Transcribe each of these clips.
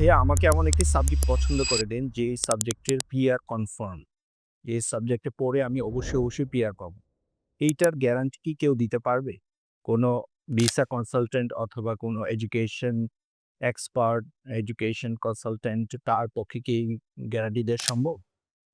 ভাইয়া আমাকে এমন একটি সাবজেক্ট পছন্দ করে দিন, যে সাবজেক্টের পিআর কনফার্ম যে সাবজেক্টে পড়ে আমি অবশ্যই অবশ্যই পিআর পাব। এইটার গ্যারান্টি কি কেউ দিতে পারবে? কোনো ভিসা কনসালটেন্ট অথবা কোনো এডুকেশন এক্সপার্ট এডুকেশন কনসালটেন্ট তার পক্ষে কি গ্যারান্টি দেওয়া সম্ভব?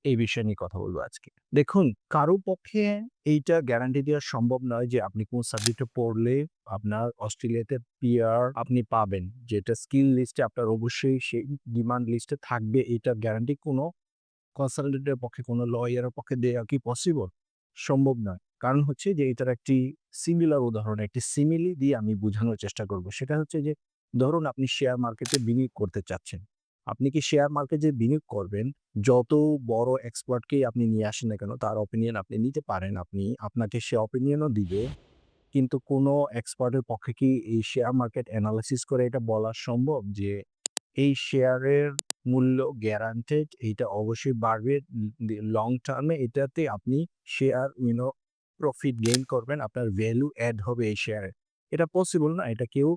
এই বিষয় নিয়ে কথা বলব আজকে। দেখুন কারও পক্ষে এইটা গ্যারান্টি দেওয়া সম্ভব নয় যে আপনি কোন সাবজেক্টে পড়লে আপনার অস্ট্রেলিয়াতে পিআর আপনি পাবেন। যেটা স্কিল লিস্টে আপনার অবশ্যই সেই ডিমান্ড লিস্টে থাকবে এইটার গ্যারান্টি কোনো কনসালটেন্টের পক্ষে, কোনো লয়ারের পক্ষে দেওয়া কি পসিবল সম্ভব নয়। কারণ হচ্ছে যে এটার একটি সিমিলার উদাহরণ, একটি সিমিলি দিয়ে আমি বোঝানোর চেষ্টা করব। সেটা হচ্ছে যে, ধরুন আপনি শেয়ার মার্কেটে বিনিয়োগ করতে চাচ্ছেন। আপনি কি শেয়ার মার্কেটে বিনিয়োগ করবেন? যত বড় এক্সপার্টকেই আপনি নিয়ে আসেন না কেন, তার অপিনিয়ন আপনি নিতে পারেন। আপনি আপনাকে সে অপিনিয়নও দিবে। কিন্তু কোনো এক্সপার্টের পক্ষে কি এই শেয়ার মার্কেট অ্যানালাইসিস করে এটা বলা সম্ভব? যে এই শেয়ারের মূল্য গ্যারান্টেড এইটা অবশ্যই বাড়বে লং টার্মে এটাতে আপনি শেয়ার ইউনো প্রফিট গেইন করবেন, আপনার ভ্যালু অ্যাড হবে এই শেয়ারে এটা পসিবল না, এটা কেউ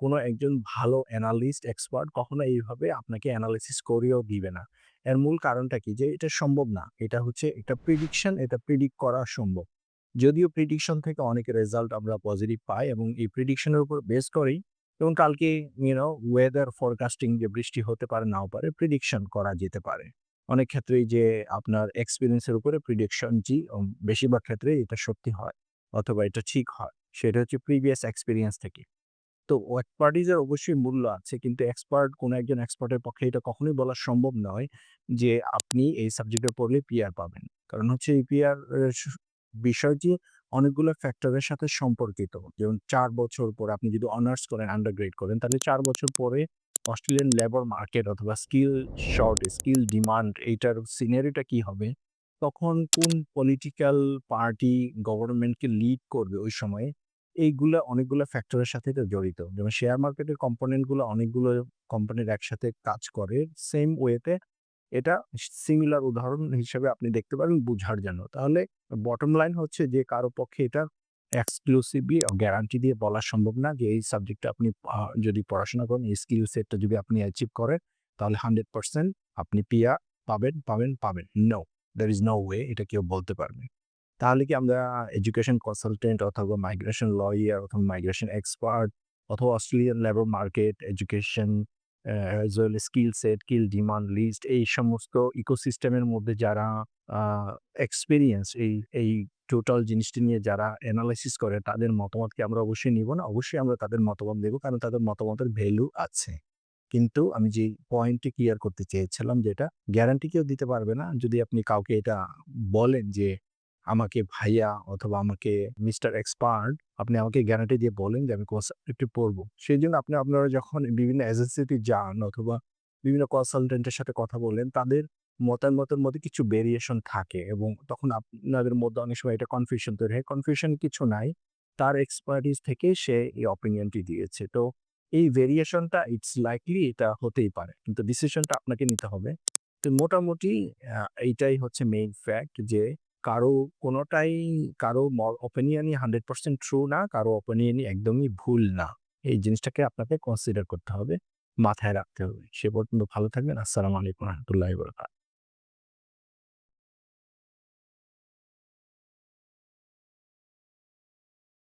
কোনো একজন ভালো অ্যানালিস্ট, এক্সপার্ট কখনো এইভাবে আপনাকে অ্যানালিসিস করেও দিবে না। এর মূল কারণটা কি? যে এটা সম্ভব না। এটা হচ্ছে একটা প্রিডিকশন এটা প্রিডিক্ট করা সম্ভব। যদিও প্রিডিকশন থেকে অনেক রেজাল্ট আমরা পজিটিভ পাই এবং এই প্রিডিকশনের উপর বেস করেই এবং কালকে ইউনো ওয়েদার ফরকাস্টিং যে বৃষ্টি হতে পারে, নাও পারে প্রিডিকশন করা যেতে পারে। অনেক ক্ষেত্রেই যে আপনার এক্সপিরিয়েন্সের উপরে প্রিডিকশন জি বেশিরভাগ ক্ষেত্রে এটা সত্যি হয় অথবা এটা ঠিক হয়। সেটা হচ্ছে প্রিভিয়াস এক্সপিরিয়েন্স থেকে। তো এক্সপার্টিজের অবশ্যই মূল্য আছে। কিন্তু এক্সপার্ট কোনো একজন এক্সপার্টের পক্ষে এটা কখনোই বলা সম্ভব নয় যে আপনি এই সাবজেক্টে পড়লে পিআর পাবেন। কারণ হচ্ছে এই পিআর বিষয়টি অনেকগুলো ফ্যাক্টরের সাথে সম্পর্কিত। যেমন চার বছর পরে আপনি যদি অনার্স করেন, আন্ডারগ্রেড করেন, তাহলে চার বছর পরে অস্ট্রেলিয়ান লেবার মার্কেট অথবা স্কিল শর্ট, স্কিল ডিমান্ড এইটার সিনারিটা কি হবে? তখন কোন পলিটিক্যাল পার্টি গভর্নমেন্টকে লিড করবে ওই সময়ে? এইগুলো অনেকগুলো ফ্যাক্টরের সাথে জড়িত। যেমন শেয়ার মার্কেটের কম্পোনেন্টগুলো অনেকগুলো কোম্পানির একসাথে কাজ করে সেম ওয়েতে এটা সিমিলার উদাহরণ হিসেবে আপনি দেখতে পারেন বুঝার জন্য। তাহলে বটম লাইন হচ্ছে যে কারও পক্ষে এটা এক্সক্লুসিভলি গ্যারান্টি দিয়ে বলা সম্ভব না যে এই সাবজেক্টটা আপনি যদি পড়াশোনা করেন, এই স্কিল সেটটা যদি আপনি অ্যাচিভ করেন, তাহলে হান্ড্রেড পার্সেন্ট আপনি পিয়া পাবেন পাবেন পাবেন। No there is no way এটা কেউ বলতে পারবে। তাহলে কি আমরা এডুকেশন কনসালটেন্ট অথবা মাইগ্রেশন লয়ার অথবা মাইগ্রেশন এক্সপার্ট অথবা Australian labour market education as well skill set skill demand list এই সমস্ত ইকোসিস্টেমের মধ্যে যারা এক্সপিরিয়েন্স এই এই টোটাল জিনিসটি নিয়ে যারা অ্যানালাইসিস করে তাদের মতামতকে আমরা অবশ্যই নিব না? অবশ্যই আমরা তাদের মতামত দেবো কারণ তাদের মতামতের ভ্যালু আছে। কিন্তু আমি যে পয়েন্টটি ক্লিয়ার করতে চেয়েছিলাম যেটা গ্যারান্টি কেউ দিতে পারবে না। যদি আপনি কাউকে এটা বলেন যে আমাকে ভাইয়া অথবা আমাকে মিস্টার এক্সপার্ট আপনি আমাকে গ্যারান্টি দিয়ে বলেন যে আমি কোন সাবজেক্টে পড়ব। সেই জন্য আপনি আপনারা যখন বিভিন্ন এজেন্সিতে যান অথবা বিভিন্ন কনসালটেন্টের সাথে কথা বলেন, তাদের মতামতের মধ্যে কিছু ভেরিয়েশন থাকে এবং তখন আপনাদের মধ্যে অনেক সময় এটা কনফিউশন তৈরি হয়। কনফিউশন কিছু নাই, তার এক্সপার্টিস থেকে সে এই অপিনিয়নটি দিয়েছে। তো এই ভেরিয়েশনটা ইটস লাইকলি এটা হতেই পারে। কিন্তু ডিসিশনটা আপনাকে নিতে হবে। তো মোটামুটি এইটাই হচ্ছে মেইন ফ্যাক্ট যে কারও কোনোটাই কারও অপিনিয়নই হান্ড্রেড পার্সেন্ট ট্রু না, কারও অপিনিয়নই একদমই ভুল না। এই জিনিসটাকে আপনাকে কনসিডার করতে হবে, মাথায় রাখতে হবে। সে পর্যন্ত ভালো থাকবেন। আসসালামু আলাইকুম রহমতুল্লাহ বরকাত